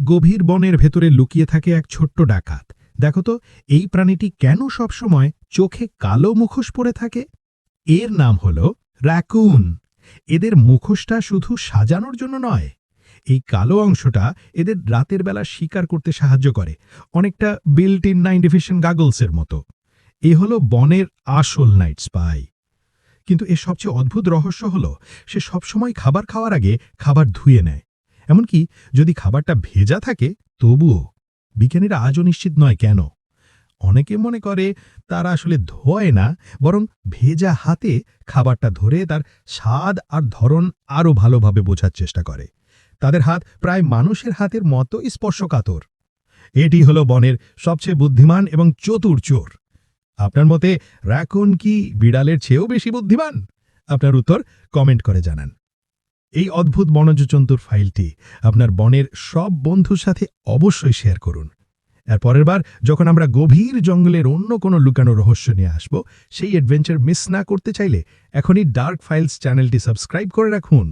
গভীর বনের ভেতরে লুকিয়ে থাকে এক ছোট্ট ডাকাত। দেখো তো, এই প্রাণীটি কেন সবসময় চোখে কালো মুখোশ পরে থাকে? এর নাম হল র্যাকুন এদের মুখোশটা শুধু সাজানোর জন্য নয়, এই কালো অংশটা এদের রাতের বেলা শিকার করতে সাহায্য করে। অনেকটা বিল্ট ইন নাইন ডিভিশন গাগলসের মতো। এ হলো বনের আসল নাইট স্পাই কিন্তু এর সবচেয়ে অদ্ভুত রহস্য হল, সে সবসময় খাবার খাওয়ার আগে খাবার ধুয়ে নেয়। এমনকি যদি খাবারটা ভেজা থাকে, তবুও বিজ্ঞানীরা আজও নিশ্চিত নয় কেন। অনেকে মনে করে তারা আসলে ধোয় না, বরং ভেজা হাতে খাবারটা ধরে তার স্বাদ আর ধরন আরও ভালোভাবে বোঝার চেষ্টা করে। তাদের হাত প্রায় মানুষের হাতের মতো স্পর্শকাতর। এটি হলো বনের সবচেয়ে বুদ্ধিমান এবং চতুর চোর। আপনার মতে র্যাকুন কি বিড়ালের চেয়েও বেশি বুদ্ধিমান? আপনার উত্তর কমেন্ট করে জানান। এই অদ্ভুত বনজ জন্তুর ফাইলটি আপনার বনের সব বন্ধুর সাথে অবশ্যই শেয়ার করুন। আর পরের বার যখন আমরা গভীর জঙ্গলের অন্য কোনো লুকানো রহস্য নিয়ে আসব, সেই অ্যাডভেঞ্চার মিস না করতে চাইলে এখনই ডার্ক ফাইলস চ্যানেলটি সাবস্ক্রাইব করে রাখুন।